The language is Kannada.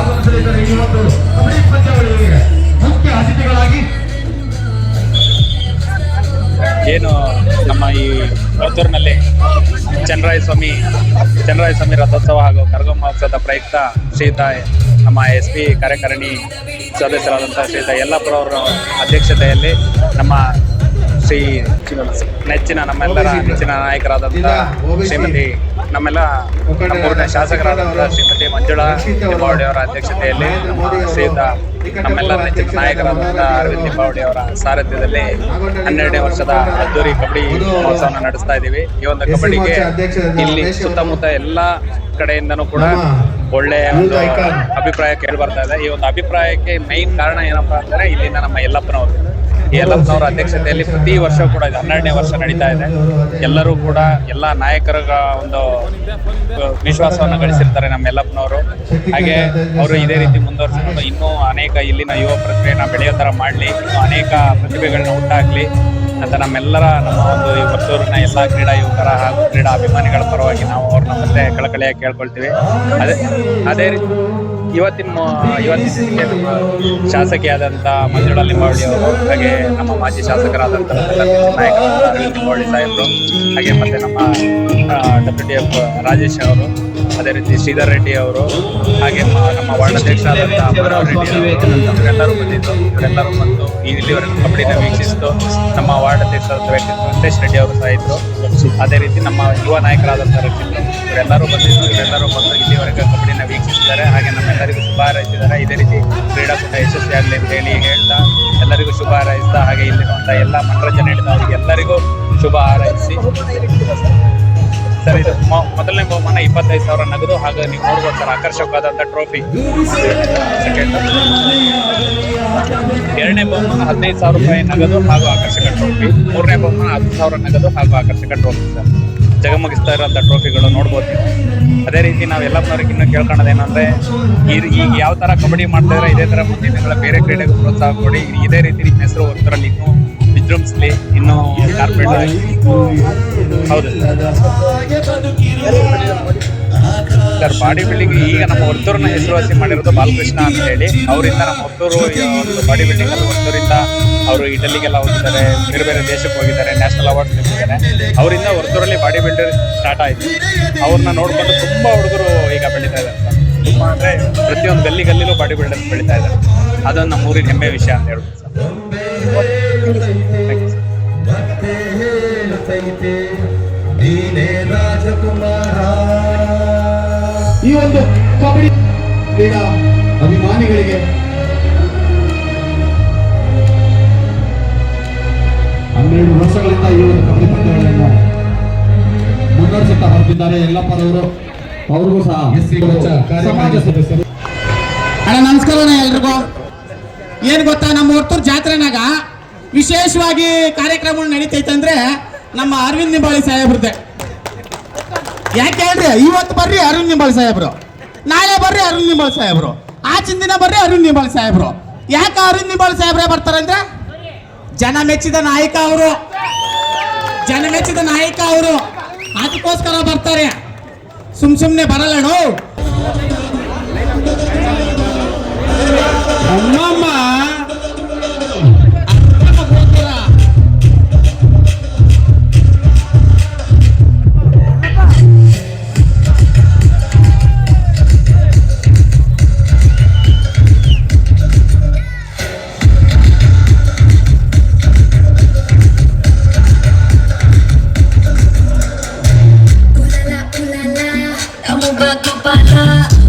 ಆಗಮಿಸಲಿದ್ದಾರೆ. ಈ ಮುಖ್ಯ ಅತಿಥಿಗಳಾಗಿ ಏನು ನಮ್ಮ ಈ ವರ್ತೂರಿನಲ್ಲಿ ಚನ್ನರಾಯ ಸ್ವಾಮಿ ಚನ್ನರಾಯ ಸ್ವಾಮಿ ರಥೋತ್ಸವ ಹಾಗೂ ಕರಗ ಮಹೋತ್ಸವದ ಪ್ರಯುಕ್ತ ಶ್ರೀತ ನಮ್ಮ ಎಸ್ ಪಿ ಕಾರ್ಯಕಾರಿಣಿ ಸದಸ್ಯರಾದಂಥ ಶ್ರೀತ ಯಲ್ಲಪ್ಪರ ಅವರ ಅಧ್ಯಕ್ಷತೆಯಲ್ಲಿ ನಮ್ಮ ಶ್ರೀ ನೆಚ್ಚಿನ ನಮ್ಮೆಲ್ಲರ ನೆಚ್ಚಿನ ನಾಯಕರಾದಂಥ ಶ್ರೀಮತಿ ನಮ್ಮೆಲ್ಲ ಮೂರನೇ ಶಾಸಕರಾದಂಥ ಶ್ರೀಮತಿ ಮಂಜುಳಾ ನಿಂಬಾವಳಿ ಅವರ ಅಧ್ಯಕ್ಷತೆಯಲ್ಲಿ ನಮ್ಮ ಶ್ರೀಯುತ ನಮ್ಮೆಲ್ಲರ ನೆಚ್ಚಿನ ನಾಯಕರಾದಂತಹ ಅರವಿಂದ್ ನಿಂಬಾವಳಿ ಅವರ ಸಾರಥ್ಯದಲ್ಲಿ ಹನ್ನೆರಡನೇ ವರ್ಷದ ಅದ್ದೂರಿ ಕಬಡ್ಡಿ ಮಹೋತ್ಸವನ ನಡೆಸ್ತಾ ಇದ್ದೀವಿ. ಈ ಒಂದು ಕಬಡ್ಡಿಗೆ ಇಲ್ಲಿ ಸುತ್ತಮುತ್ತ ಎಲ್ಲ ಕಡೆಯಿಂದನೂ ಕೂಡ ಒಳ್ಳೆಯ ಒಂದು ಅಭಿಪ್ರಾಯ ಕೇಳಿ ಬರ್ತಾ ಇದೆ. ಈ ಒಂದು ಅಭಿಪ್ರಾಯಕ್ಕೆ ಮೈನ್ ಕಾರಣ ಏನಪ್ಪಾ ಅಂದ್ರೆ ಇಲ್ಲಿಂದ ನಮ್ಮ ಯಲ್ಲಪ್ಪನವರು. ಈ ಯಲ್ಲಪ್ಪನವರ ಅಧ್ಯಕ್ಷತೆಯಲ್ಲಿ ಪ್ರತಿ ವರ್ಷ ಕೂಡ ಇದು ಹನ್ನೆರಡನೇ ವರ್ಷ ನಡೀತಾ ಇದೆ. ಎಲ್ಲರೂ ಕೂಡ ಎಲ್ಲ ನಾಯಕರ ಒಂದು ವಿಶ್ವಾಸವನ್ನು ಗಳಿಸಿರ್ತಾರೆ ನಮ್ಮ ಯಲ್ಲಪ್ಪನವರು ಹಾಗೆ ಅವರು ಇದೇ ರೀತಿ ಮುಂದುವರಿಸಿಕೊಂಡು ಇನ್ನೂ ಅನೇಕ ಇಲ್ಲಿನ ಯುವ ಪ್ರತಿಭೆಯನ್ನು ಬೆಳೆಯೋ ಥರ ಮಾಡಲಿ ಅನೇಕ ಪ್ರತಿಭೆಗಳನ್ನ ಉಂಟಾಗಲಿ. ಅಂತ ನಮ್ಮೆಲ್ಲರ ನಮ್ಮ ಒಂದು ಈ ವರ್ಷೂರಿನ ಎಲ್ಲ ಕ್ರೀಡಾ ಯುವಕರ ಹಾಗೂ ಕ್ರೀಡಾ ಅಭಿಮಾನಿಗಳ ಪರವಾಗಿ ನಾವು ಅವ್ರನ್ನ ಮತ್ತೆ ಕಳಕಳಿಯಾಗಿ ಕೇಳ್ಕೊಳ್ತೀವಿ. ಅದೇ ಅದೇ ರೀತಿ ಇವತ್ತಿನ ಇವತ್ತಿನ ನಮ್ಮ ಶಾಸಕಿಯಾದಂಥ ಮಂಜುಳಾ ಲಿಂಬಾವಳಿ ಅವರು ಹಾಗೆ ನಮ್ಮ ಮಾಜಿ ಶಾಸಕರಾದಂಥ ನಾಯಕ ಲಿಂಬಾವಳಿ ಸಾಹೇಬರು, ಹಾಗೆ ಮತ್ತೆ ನಮ್ಮ ಡೆಪ್ಯೂಟಿ ಎಫ್ ರಾಜೇಶ್ ಅವರು, ಅದೇ ರೀತಿ ಶ್ರೀಧರ್ ರೆಡ್ಡಿ ಅವರು, ಹಾಗೆ ನಮ್ಮ ವಾರ್ಡ್ ಅಧ್ಯಕ್ಷರಾದಂಥ ಅಮರಾವ್ ರೆಡ್ಡಿ ಅವರೆಲ್ಲರೂ ಬಂದಿದ್ದು, ಇವರೆಲ್ಲರೂ ಬಂದು ಇಲ್ಲಿವರೆಗೂ ಕಬಡ್ಡಿನ ವೀಕ್ಷಿಸಿದ್ದು, ನಮ್ಮ ವಾರ್ಡ್ ಅಧ್ಯಕ್ಷರಾದ ವ್ಯಕ್ತಿ ವೆಂಕಟೇಶ್ ರೆಡ್ಡಿ ಅವರು ಸಹ ಇದ್ದರು ಅದೇ ರೀತಿ ನಮ್ಮ ಯುವ ನಾಯಕರಾದಂಥ ರಕ್ಷಿತ್ ಇವರೆಲ್ಲರೂ ಬಂದಿದ್ದು, ಇವರೆಲ್ಲರೂ ಬಂದು ಇಲ್ಲಿವರೆಗೆ ಕಬಡ್ಡಿನ ವೀಕ್ಷಿಸಿದ್ದಾರೆ. ಹಾಗೆ ನಮ್ಮೆಲ್ಲರಿಗೂ ಶುಭ ಹಾರೈಸಿದ್ದಾರೆ ಇದೇ ರೀತಿ ಕ್ರೀಡಾಕೂಟ ಯಶಸ್ವಿಯಾಗಲಿ ಅಂತ ಹೇಳಿ ಹೇಳ್ತಾ ಎಲ್ಲರಿಗೂ ಶುಭ ಹಾರೈಸ್ತಾ ಹಾಗೆ ಇಲ್ಲಿರುವಂಥ ಎಲ್ಲ ಮನರಂಜನೆ ನೀಡಿದವರಿಗೆ ಎಲ್ಲರಿಗೂ ಶುಭ ಹಾರೈಸಿ. ಸರ್, ಇದು ಮೊದಲನೇ ಬಹುಮಾನ ಇಪ್ಪತ್ತೈದು ಸಾವಿರ ನಗದು ಹಾಗೆ ನೀವು ನೋಡ್ಬೋದು ಸರ್ ಆಕರ್ಷಕವಾದಂಥ ಟ್ರೋಫಿ ಎರಡನೇ ಬಹುಮಾನ ಹದಿನೈದು ಸಾವಿರ ರೂಪಾಯಿ ನಗದು ಹಾಗೂ ಆಕರ್ಷಕ ಟ್ರೋಫಿ ಮೂರನೇ ಬಹುಮಾನ ಹತ್ತು ಸಾವಿರ ನಗದು ಹಾಗೂ ಆಕರ್ಷಕ ಟ್ರೋಫಿ ಸರ್. ಜಗಮಗಿಸ್ತಾ ಇರೋಂಥ ಟ್ರೋಫಿಗಳು ನೋಡ್ಬೋದು ಅದೇ ರೀತಿ ನಾವು ಎಲ್ಲಪ್ಪನವ್ರಿಗೆ ಇನ್ನೂ ಕೇಳ್ಕೊಳ್ಳೋದೇನಂದ್ರೆ ಈ- ಈಗ ಯಾವ ಥರ ಕಬಡ್ಡಿ ಮಾಡ್ತಾ ಇದ್ರೆ, ಇದೇ ಥರ ಮುಂದಿನ ಬೇರೆ ಕ್ರೀಡೆಗೂ ಪ್ರೋತ್ಸಾಹ ಕೊಡಿ. ಇದೇ ರೀತಿ ನಿಮ್ಮ ಹೆಸರು ಒಂಥರಲ್ಲಿ ಇನ್ನೂ ವಿಜೃಂಭಿಸ್ಲಿ ಇನ್ನೂ ಕಾರ್ಪೊರೇಟ್ ಆಗಿ ಹೌದು. ಸರ್ ಬಾಡಿ ಬಿಲ್ಡಿಂಗ್ ಈಗ ನಮ್ಮ ಹೊತ್ತೂರನ್ನ ಹೆಸರುವಾಸಿ ಮಾಡಿರೋದು ಬಾಲಕೃಷ್ಣ ಅಂತ ಹೇಳಿ. ಅವರಿಂದ ನಮ್ಮ ಹೊತ್ತೂರು ಒಂದು ಬಾಡಿ ಬಿಲ್ಡಿಂಗ್ ಅಲ್ಲಿ ಹೊತ್ತೂರಿಂದ ಅವರು ಇಟಲಿಗೆಲ್ಲ ಹೋಗಿದ್ದಾರೆ ಬೇರೆ ಬೇರೆ ದೇಶಕ್ಕೆ ಹೋಗಿದ್ದಾರೆ ನ್ಯಾಷನಲ್ ಅವಾರ್ಡ್ಸ್ ತಿಂದಿದ್ದಾರೆ ಅವರಿಂದ ಹೊರತೂರಲ್ಲಿ ಬಾಡಿ ಬಿಲ್ಡರ್ ಸ್ಟಾರ್ಟ್ ಆಯಿತು. ಅವ್ರನ್ನ ನೋಡ್ಕೊಂಡು ತುಂಬ ಹುಡುಗರು ಈಗ ಬೆಳೀತಾ ಇದ್ದಾರೆ ಸರ್. ತುಂಬ ಅಂದರೆ ಪ್ರತಿಯೊಂದು ಗಲ್ಲಿ ಗಲ್ಲಿಲೂ ಬಾಡಿ ಬಿಲ್ಡರ್ಸ್ ಬೆಳೀತಾ ಇದ್ದಾರೆ. ಅದೊಂದು ನಮ್ಮ ಊರಿನ ಹೆಮ್ಮೆ ವಿಷಯ ಅಂತ ಹೇಳ್ಬೋದು ಸರ್. You, sir. ಈ ಒಂದು ಕಬಡ್ಡಿ ಕ್ರೀಡಾ ಅಭಿಮಾನಿಗಳಿಗೆ ಹನ್ನೆರಡು ವರ್ಷಗಳಿಂದ ಈ ಒಂದು ಕಬಡ್ಡಿ ಪಂದ್ಯಗಳನ್ನು ಮುನ್ನಡೆಸುತ್ತಾ ಹೊರಟಿದ್ದಾರೆ ಯಲ್ಲಪ್ಪನವರು ಅವ್ರಿಗೂ ಸಹ ಸಮಾಜ ಸದಸ್ಯರು. ಅಣ್ಣ ನಮಸ್ಕಾರ ಎಲ್ರಿಗೂ. ಏನು ಗೊತ್ತಾ ನಮ್ಮ ಹೊರ್ತೂರು ಜಾತ್ರೆನಾಗ ವಿಶೇಷವಾಗಿ ಕಾರ್ಯಕ್ರಮಗಳು ನಡೀತೈತೆ ಅಂದ್ರೆ ನಮ್ಮ ಅರವಿಂದ್ ನಿಂಬಾಳಿ ಸಾಹೇಬ್ರದ್ದೆ. ಯಾಕೆ ಹೇಳ್ರಿ ಇವತ್ತು ಬರ್ರಿ ಅರುಣ್ ನಿಂಬಾಳ್ ಸಾಹೇಬ್ರು. ನಾಳೆ ಬರ್ರಿ ಅರುಣ್ ನಿಂಬಾಳ್ ಸಾಹೇಬ್ರು. ಆಚಿನ ದಿನ ಬರ್ರಿ ಅರುಣ್ ನಿಂಬಾಳ್ ಸಾಹೇಬ್ರು. ಯಾಕೆ ಅರುಣ್ ನಿಂಬಾಳ್ ಸಾಹೇಬ್ರೆ ಬರ್ತಾರಂದ್ರೆ ಜನ ಮೆಚ್ಚಿದ ನಾಯಕ ಅವರು. ಜನ ಮೆಚ್ಚಿದ ನಾಯಕ ಅವರು. ಅದಕ್ಕೋಸ್ಕರ ಬರ್ತಾರೆ. ಸುಮ್ ಸುಮ್ನೆ ಬರಲ್ಲ banana.